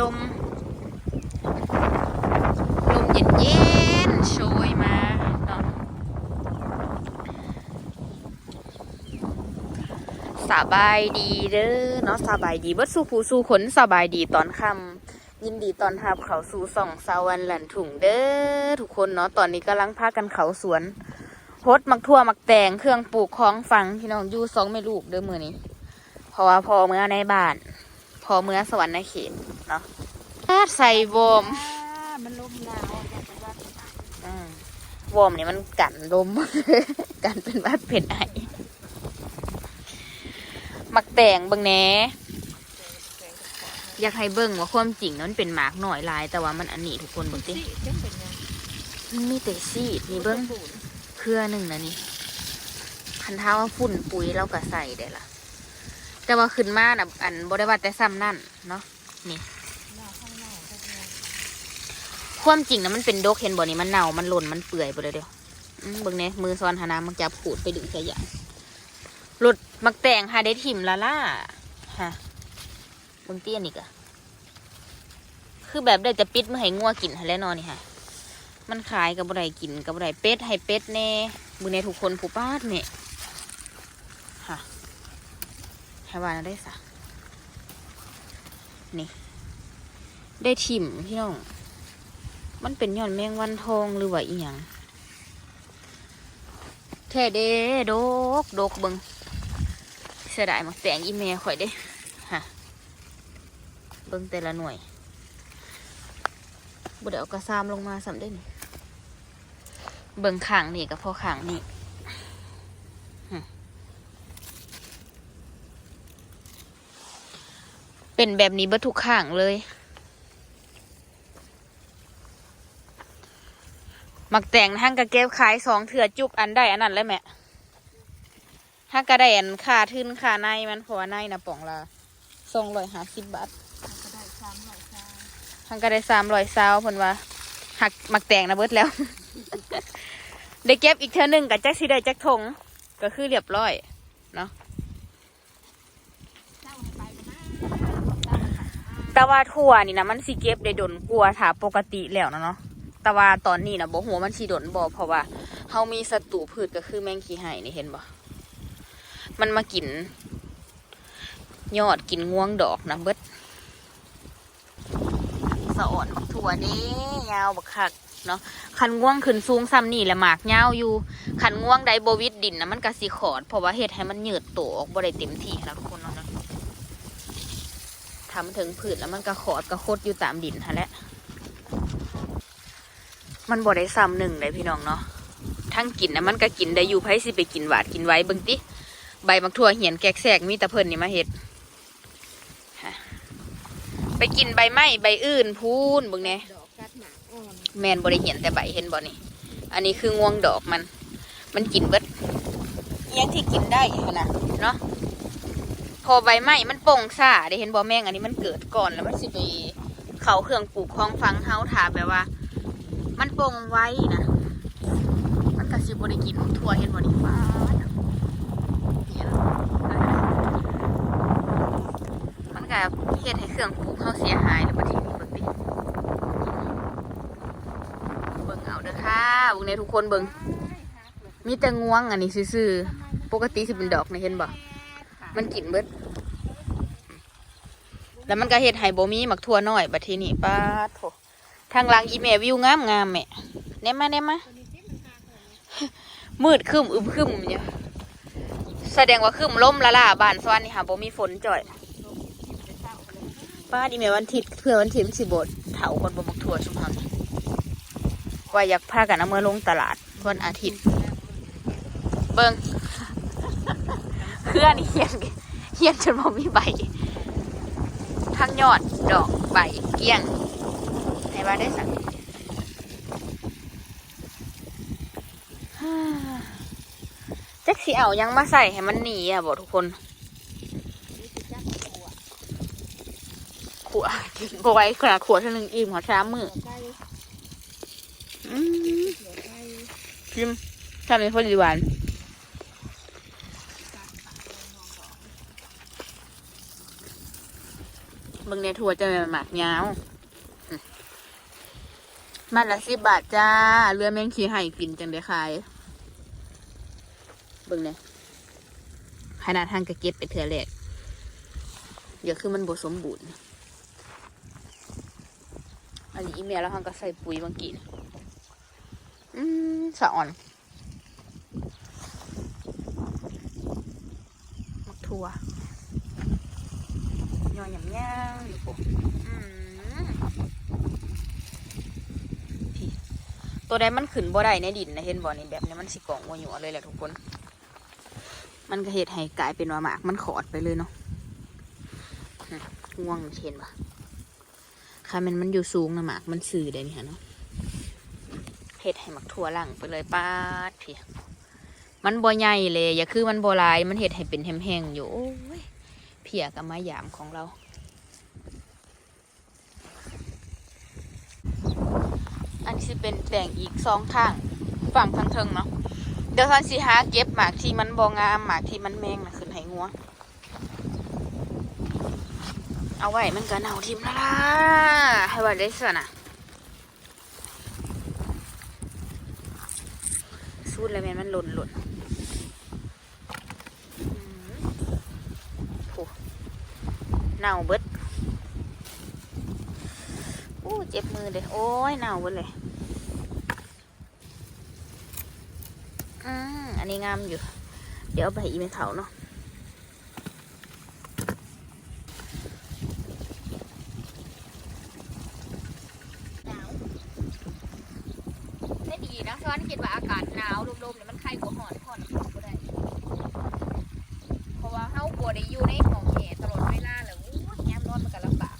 ลม ลมเย็นเย็นๆโชยมาเนาะสบายดีเด้อเนาะสบายดีเบิดสู่ผู้สู่คนสบายดีตอนค่ำยินดีตอนรับเขาสู่ส่องสาวันหลันถุงเด้อทุกคนเนาะตอนนี้กำลังพากันเขาสวนโพดมักทั่วมักแตงเครื่องปลูกของฝังพี่น้องอยู่สองไม่ลูกเด้อมือนี้เพราะว่าพอเมื่อในบ้าน อเมื่อสวรรค์ในเขตเนาะใส่วอมอ่ามันลมหนาวอยากจะว่าอืมวอร์มนี่มันกันลม กันเป็นวัดเป็นไอมักแต่งเบิ่งแหน่อยากให้เบิ่งว่าความจริงนั้นเป็นหมากหน่อยหลาย แต่ว่ามันอันนี้ทุกคนเบิ่งติสิเจ๊เป็นยังมันมีแต่ซีดนี่เบิ่งเครือหนึ่งนะนี่คันเท้าว่าฝุ่นปุ๋ยเราก็ใส่ได้ละ แต่ว่าขึ้นมาน่ะอันบ่ได้ว่าแต่ซ้ำนั่นเนาะนี่ข้างนอกก็เป็นความจริงนะมันเป็นดกเห็นบ่นี่มันเน่ามันหล่นมันเปื่อยไปเลยเดียวเบิ่งเนี่ยมือซ้อนหาน้ำมันจะขูดไปดึงขยะหลุดมักแต่งหาได้ถิ่มละล่าฮะเบิ่งเตี้ยนี่กะคือแบบได้จะปิดเมื่อให้งัวกินแล้วเนอนนี่ฮะมันขายกับบ่ได้กินกับบ่ได้เป็ดให้เป็ดแน่มือในทุกคนผู้ป้าเนี่ยฮะ ให้วานะได้สะนี่ ได้ถิ่มพี่น้อง มันเป็นย้อนแมงวันทองหรือว่าอีหยังแท้เด้ดกดกเบิงเสียดายมักแต่งอีเมลข่อยเด้ฮะเบิงแต่ละหน่วยบุเดี๋ยวเอกระซามลงมาสำได้นเบิงขางนี่กับพอขางนี่ เป็นแบบนี้เบัทุกข้างเลย มักแต่งห้างกระเก็บขายสองเถื่อจุบอันได้อันนั้นเลยแม่ห้างกะได้อันค่าทึนค่าในมันเพราะว่าในนะป่องละสองร้อยห้าสิบบาทห้างกระได้สามร้อยซาวเพิ่นว่า หักมักแต่งนะเบิดแล้ว ได้เก็บอีกเท่านึงกับแจ็คสีได้แจ็คทงก็คือเรียบร้อยเนาะำเจ้าให้ไปกันนะ แต่ว่าทั่วนี่นะมันสิเก็บได้ดนกลัวถ้าปกติแล้วนะเนาะแต่ว่าตอนนี้นะบ่หัวมันสิดนบ่เพราะว่าเฮามีศัตรูพืชก็คือแมงขี้ไห่นี่เห็นบ่มันมากิน ยอดกินง่วงดอกนะเบิดสะอ่อนบักถั่วเด้ยาวบักคักเนาะคันง่วงขึ้นสูงซ้ำนี่แหละหมากยาวอยู่คันง่วงใดบวิดดินนะมันก็สิขอดเพราะว่าเฮ็ดให้มันเหยืดตัวออกบ่ได้เต็มที่นะทุกคนเนาะทำถึงผืนแล้วมันก็ขอดก็คดอยู่ตามดินฮะแหละมันบ่ได้ซ้ำหนึ่งเลยพี่น้องเนาะทั้งกินนะมันก็กินได้อยู่ไผสิไปกินหวาดกินไว้เบิ่งติใบมักทั่วเหียนแกกแซกมีต่เพิ่นนี่มาเฮ็ดไปกินใบไม้ใบอื่นพูนบิ่งแหน่ดอกกัดหมากอ่อนแมนบ่ได้เหียนแต่ใบเห็นบ่นี่ อันนี้คืองวงดอกมัน มันกินเบิดยังที่กินได้ขนาดเนาะ อใบไม้มันป่งซ่าได้เห็นบ่แมงอันนี้มันเกิดก่อนแล้วมันสิไปเขาเครื่องปลูกของฟังเฮาถาแบบว่า มันป่งไว้นะมันก็สิบ่ได้กินทั่วเห็นบ่นี่ฟ้าเห็นมันก็เฮ็ดให้เครื่องปลูกเฮาเสียหายแล้วบัดนี้เบิ่งดิเบิ่งเอาเด้อค่ะเบิ่งในทุกคนเบิ่งมีแต่งวงอันนี้ซื่อๆปกติสิเป็นดอกนะเห็นบ่ มันกินเบิด แล้วมันก็เฮ็ดให้บ่มีหมักทั่วน้อยบัดทีนี้ป้าโถทางหลังอีแม่วิวงามงามแม่แน่มาแน่มาตัวนี้ที่มันหาเลยมืดคึมอึมคึมเนี่ยแสดงว่าคึมล่มละล่ะบานสวรรค์นี่ค่ะโบมีฝนจ่อยป้าเลยป้าดีแม่วันอาทิตย์เพื่อวันอาทิตย์มันสิบดเถาคนบมักทั่วชุมเฮานี่ว่าอยากพากันเอามื่อลงตลาดวันอาทิตย์ เบิ่ง เครื่องนี่เฮียนเฮียนจนบ่มีใบทั้งยอดดอกใบเกลี้ยงให้ว่าได้สักจักสิเอายังมาใส่ให้มันหนีอะบอกทุกคนนี่คือจักหัวขวกินบ่ไหว้ขนาดขวดเท่านึงอิ่มหัวช้ามือหัวไก่อืมหัวไก่พิมทำเป็นคนดีหวาน ตัดปากลงมองก่อน เบิ่งในทัวจะเป็นหมากยาวมันละสิบบาทจ้า เรือแมงขี้ไห่กินจังได้ขาย เบิ่งเนี่ยขนาดทางกระเก็บไปเถื่อแรกเดี๋ยวคือมันบสมบูรณ์ อันนี้อีเมลแล้วทางก็ใส่ปุ๋ยบางกีนอืมสะอ่อนมักทั่ว ยอยำย่างอยู่ปุ๊อืมตัวใดมันขึ้นบ่ได้ในดินนะเห็นบ่อนี่แบบนี้มันสิกองวัวหยวเลยแหละทุกคน มันก็เหตุให้กลายเป็นว่าหมากมันขอดไปเลยเนาะง่วงเห็นปะค่ะมันมันอยู่สูงนะหมากมันสื่อได้นี่ฮะเนาะเห็ดให้หมักทั่วหลังไปเลยป้าดพี่มันบ่ใหญ่เลยอย่าคือมันบ่ลายมันเห็ดให้เป็นแห้งๆอยู่ พียกับไมายามของเรา อันนี้เป็นแบ่งอีกสองข้างฝั่งทางเทิงเนาะเดี๋ยวทันสิหาเก็บหมากที่มันบ่งามหมากที่มันแมงนะขึ้นให้งัว เอาไว้มันก็เน่าทิมละล่ะให้ไว้ได้สินะสูดแล้วแม่นมันหล่นหล่นอืมโห เน่าเบิดอู้เจ็บมือเลยโอ้ยเน่าเบิดเลยอืมอันนี้งามอยู่ เดี๋ยวไปอีเมลเขาเนาะได้ดีนะซ้อนคิดว่าอากาศหนาวลมๆเนี่ยมันไข้กว่าหอนหอนก็ได้ เพราะว่าเฮากลัวได้อยู่ในห้องแอร์ตลอดเวลาเลยอู้ยแง้มนอนมันก็ลำบาก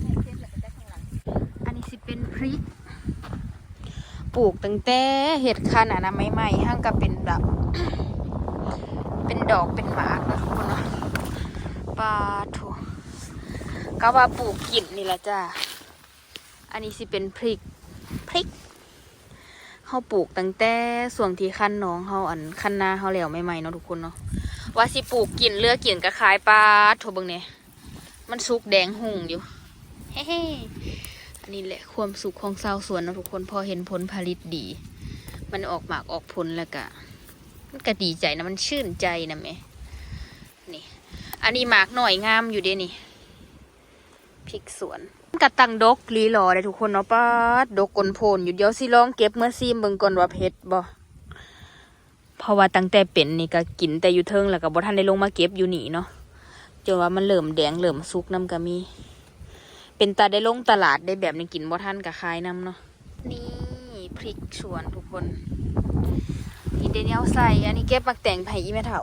ให้เส้นแล้วก็ได้ข้างหลัง อันนี้สิเป็นพริก ป ลูกตั้งแต่เห็ดคันอะนะใหม่ๆห้างก็เป็นแบบเป็นดอกเป็นหมากนะทุกคนเนาะปลาถูก็ว่าปลูกกินนี่แหละจ้าอันนี้สิเป็นพริกพริกเขาปลูกตั้งแต่ส่วนที่คันน้องเขาอันคันนาเขาแล้วใหม่ๆเนาะทุกคนเนาะว่าสิปลูกกินเลือกกินกระขายปลาโทเบิงเนี่ยมันสุกแดงหุ่งอยู่เฮ้ นนี้แหละความสุขของชาวสวนนะทุกคนพอเห็นผลผลิตดี มันออกหมากออกผลแล้วก็มันก็ดีใจนะมันชื่นใจนะแม่นี่อันนี้หมากหน่อยงามอยู่เด้นี่พริกสวนมันกระตังดกลีหลอเลยทุกคนเนาะป้าดกกลโพนอยู่เดี๋ยวสิลองเก็บเมื่อซีมเบิ่งก่อนว่าเพชรบ่เพราะว่าตั้งแต่เป็นนี่ก็กินแต่อยู่เทิงแล้วก็บ่ทันได้ลงมาเก็บอยู่นี่เนาะจนว่ามันเริ่มแดงเริ่มสุกน้ำก็มี เป็นตาได้ลงตลาดได้แบบนี้กินบ่ทันกับคายน้ำเนาะนี่พริกชวนทุกคนนี่เดนเอาใส่อันนี้เก็บมักแต่งไผ่อีแม่เฒ่า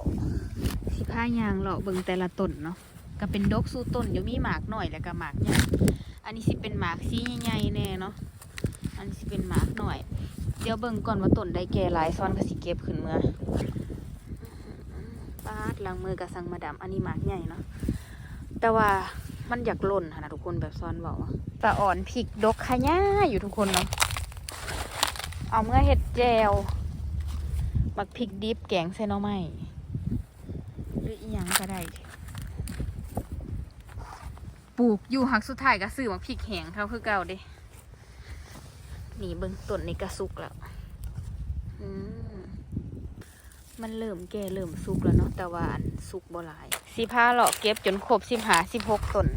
สิผ้ายางเลาะเบิ่งแต่ละต้นเนาะก็เป็นดอกสู้ต้นเดี๋ยวมีหมากหน่อยแล้วก็หมากใหญ่อันนี้สิเป็นหมากสีใหญ่ๆแน่เนาะอันนี้สิเป็นหมากหน่อย เดี๋ยวเบิ่งก่อนว่าต้นได้แก่หลายซ้อนก็สิเก็บขึ้นเมื่อปาดล้างมือกับสังมาดำอันนี้หมากใหญ่เนาะแต่ว่า มันอยากหล่นค่ะนะทุกคนแบบซ้อนบอกว่าตะอ่อนพริกดกขะย่าอยู่ทุกคนเนาะเอาเมื่อเห็ดแจวมักพริกดิบแกงใส่หน่อไม้หรืออีหยังก็ได้ปลูกอยู่หักสุดท้ายก็ซื้อมักพริกแห้งเท่าคือเก่าเด้นี่เบิ่งต้นนี่ก็สุกแล้วอืมมันเริ่มแก่เริ่มสุกแล้วเนาะแต่ว่าอันสุกบ่หลาย สิพาเลาะเก็บจนครบสิบหาสิบหกต้น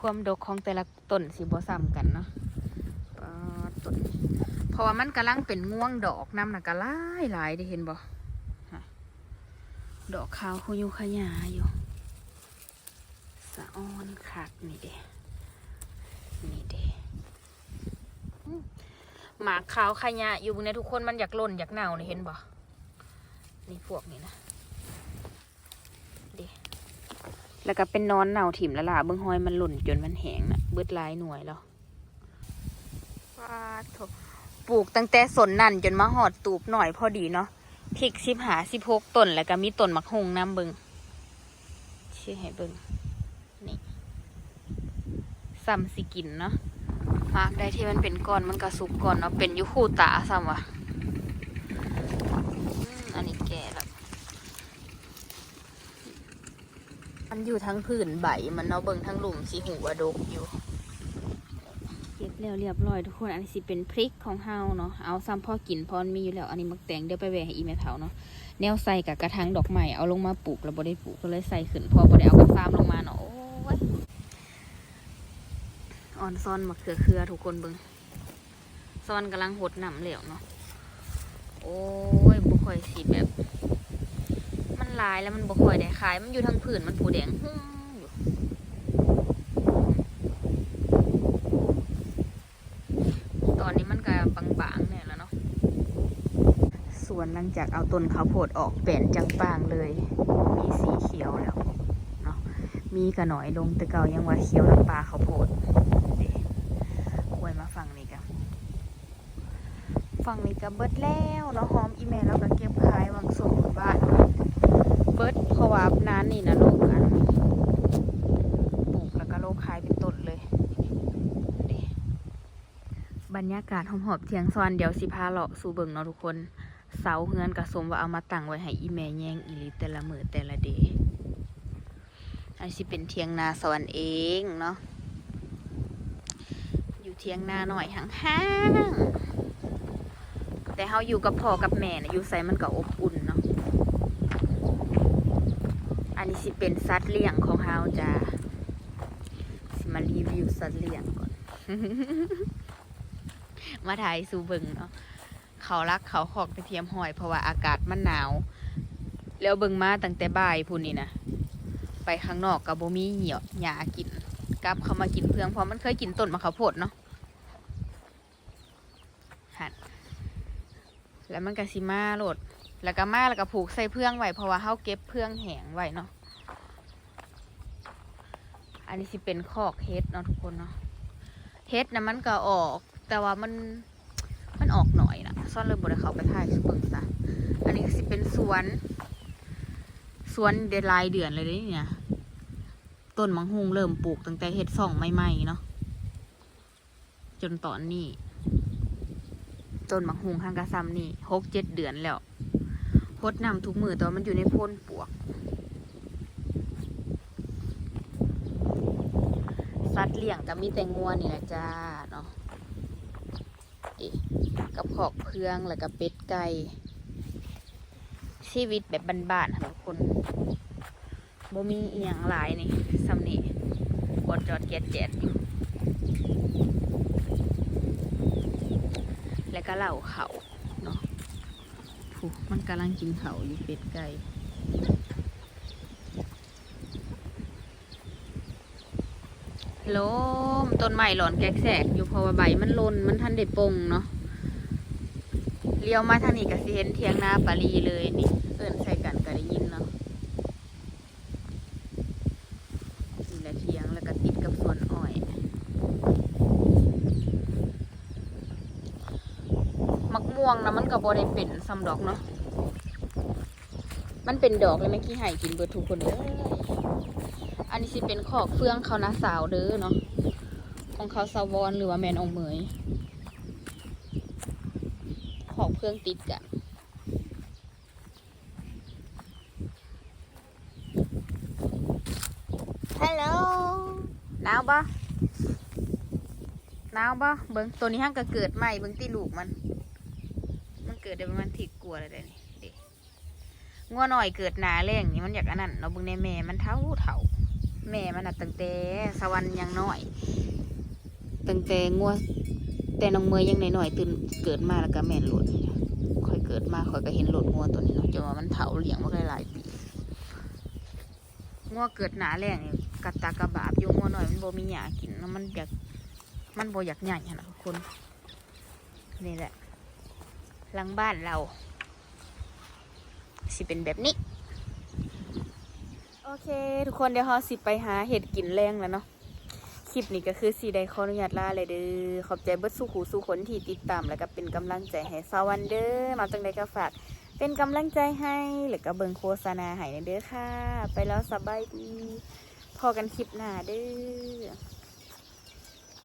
ความดกของแต่ละต้นสิบ่ซ้ำกันเนาะต้นเพราะว่ามันกำลังเป็นง่วงดอกน้ำน่ะก็หลายหลายได้เห็นบ่ดอกขาวคุยุขยาอยู่สะออนคักนี่เด้นี่เด้อหมากขาวขยะอยู่ในทุกคนมันอยากล่นอยากเน่าเนี่เห็นบ่นี่พวกนี้นะเด แล้วก็เป็นนอนเน่าถิ่มล้วล่ะเบิ้องหอยมันหล่นจนมันแห้งนะเบิดลายหน่วยแล้วว้าโถปลูกตั้งแต่สนนั่นจนมาหอดตูบหน่อยพอดีเนาะพริกสิบหาสิบหกต้นแล้วก็มีต้นมักฮงน้ำเบิงชื่อให้เบิงนี่ซ้ำสิกินเนาะมากได้ที่มันเป็นก้อนมันก็สุกก่อนเนาะเป็นยุคูตาซ้ำวะ อื มอันอยู่ทั้งผืนใบ มันเนาะเบิ่งทั้งหลุมสีหูวดกอยู่ เก็บแล้วเรียบร้อยทุกคน อันนี้สิเป็นพริกของเฮาเนาะ เอาซ้ำพ่อกินพอมันมีอยู่แล้ว อันนี้มักแตงเดี๋ยวไปแหวะให้อีแม่เฒ่าเนาะ แนวใส่กับกระถางดอกไม้ เอาลงมาปลูกแล้วบ่ได้ปลูกก็เลยใส่ขึ้นพอบ่ได้เอากระซ้ำลงมาเนาะโอ้ยอ่อนซ่อนมะเขือเครือทุกคนเบิ่งซ่อนกำลังหดหนำเหลวเนาะ โอ้ยบ่ค่อยสิแบบ หลายแล้วมันบ่ค่อยได้ขาย มันอยู่ทางผืนมันผูแดงหุ้มอยู่ตอนนี้มันก็บางๆเนี่ยแล้วเนาะส่วนหลังจากเอาต้นข้าวโพดออกแป่นจังปางเลย มีสีเขียวแล้วเนาะมีกระหน่อยลงแต่เก่ายังว่าเขียวน้ำปลาข้าวโพดคว้มาฟังนี่กันฝั่งนี้ก็เบิดแล้วเนาะหอมอีเมลแล้วก็เก็บขายวังส่งบ้าน เบิดเพราะว่านั้นนี่นะโลกอันปลูกแล้วก็โลกขายเป็นต้นเลยบรรยากาศหอมๆเทียงซอนเดี๋ยวสิพาเลาะสู่เบิ่งเนาะทุกคน เสาเฮือนกระสมว่าเอามาตั้งไว้ให้อีแม่แยงอีลิแต่ละมือแต่ละเดย์อันสิเป็นเทียงนาสวรรค์เองเนาะอยู่เทียงนาหน่อยห่างๆแต่เฮาอยู่กับพ่อกับแม่นะอยู่ใส่มันก็อบอุ่นเนาะ อันนี้ สิเป็นสัตว์เลี้ยงของเฮาจ้าสิมารีวิวสัตว์เลี้ยงก่อน มาถ่ายสู่เบิงเนาะเขารักเขาขอกไปเทียมหอย เพราะว่าอากาศมันหนาว แล้วเบิงมาตั้งแต่บ่ายพูนนี่นะไปข้างนอกกับโบมีเหี่ยวหยากินกลับเขามากินเพื่องเพราะมันเคยกินต้นมะขามโพดเนาะหันแล้วมันก็สิมาโหลดแล้วก็มาแล้วก็ผูกใส่เพื่องไว้เพราะว่าเฮาเก็บเพื่องแหงไว้เนาะ อันนี้สิเป็นคอกเฮ็ดเนาะทุกคนเนาะเฮ็ดนะมันก็ออก แต่ว่ามันมันออกหน่อยนะซ่อนเลยบ่ได้เขาไปถ่ายสุเบิ่งซะอันนี้สิเป็นสวน สวนเดรายเดือนเลยเด้เนี่ยต้นมังหุงเริ่มปลูกตั้งแต่เฮ็ดซ่องใหม่ๆเนาะจนตอนนี้ต้นมังหุงข้างกระซำนี่หกเจ็ดเดือนแล้วพดนำทุกมือแต่ว่ามันอยู่ในพ่นปวก สัตว์เลี้ยงก็มีแต่งัวนี่แหละจ้าเนาะเอ๊ะกับขอกเพืองแล้วก็เป็ดไก่ชีวิตแบบบ้านๆค่ะทุกคนบ่มีเอียงหลายนี่ซ้ำนี่กดจอดเกียดแจดอยู่แล้วก็เหล่าเขาเนาะมันกำลังกินเขาอยู่เป็ดไก่ ลมต้นไม้หลอนแกกแสกอยู่เพราะว่าใบมันลนมันทันได้ปงเนาะเลี้ยวมาทางนี้ก็สิเห็นเทียงนาปารีเลยนี่เอินใส่กันก็ได้ยินเนาะนี่แหละเทียงแล้วก็ติดกับสวนอ้อยมักม่วงนะมันก็บ่ได้เป็นซ้ำดอกเนาะมันเป็นดอกเลยไม่ขี้ไห่กินเบิดทุกคนเลย นนี้สิเป็นขอกเฟืองเขานะสาวเด้อเนาะ ของเขาสาวอนหรือว่าแมนองเหมยขอกเฟืองติดกันฮัลโหลหนาวปะหนาวปะเบิ้งตัวนี้ห้างก็เกิดใหม่เบิ้งตีลูกมัน มันเกิดได้ประมาณถิกกลัวอะไรได้นี่เด็งัวหน่อยเกิดหนาแรงนี่มันอยากอันนั้นเนาะเบิ้งในแม่มันเท่าเท่า แม่มันน่ะตั้งแต่สวรรค์ยังน้อยตั้งแต่งัวแต่น้องเมยยังหน้อยๆตื่นเกิดมาแล้วก็แม่นหลุดค่อยเกิดมาค่อยก็เห็นหลุดงัวตัวนี้เนาะจนว่ามันเท่าเลี้ยงมาได้หลายปีงัวเกิดหนาแรงกัดตากระบาบอยู่งัวหน่อยมันโบมีหญ้ากินแล้วมันอยากมันโบอยากใหญ่นะทุกคนนี่แหละหลังบ้านเราสิเป็นแบบนี้ โอเค ทุกคนเดี๋ยวเราสิไปหาเห็ดกินแรงแล้วเนาะคลิปนี้ก็คือสีไดขออนุญาตลาเลยเด้อขอบใจเบิดสู้หูสู้ขนที่ติดตาม แล้วก็เป็นกำลังใจให้สวันเด้อมาจังใดก็ฝากเป็นกำลังใจให้แล้วก็เบิ่งโฆษณาให้เด้อค่ะ ไปแล้วสบายดีพอกันคลิปหน้าเด้อ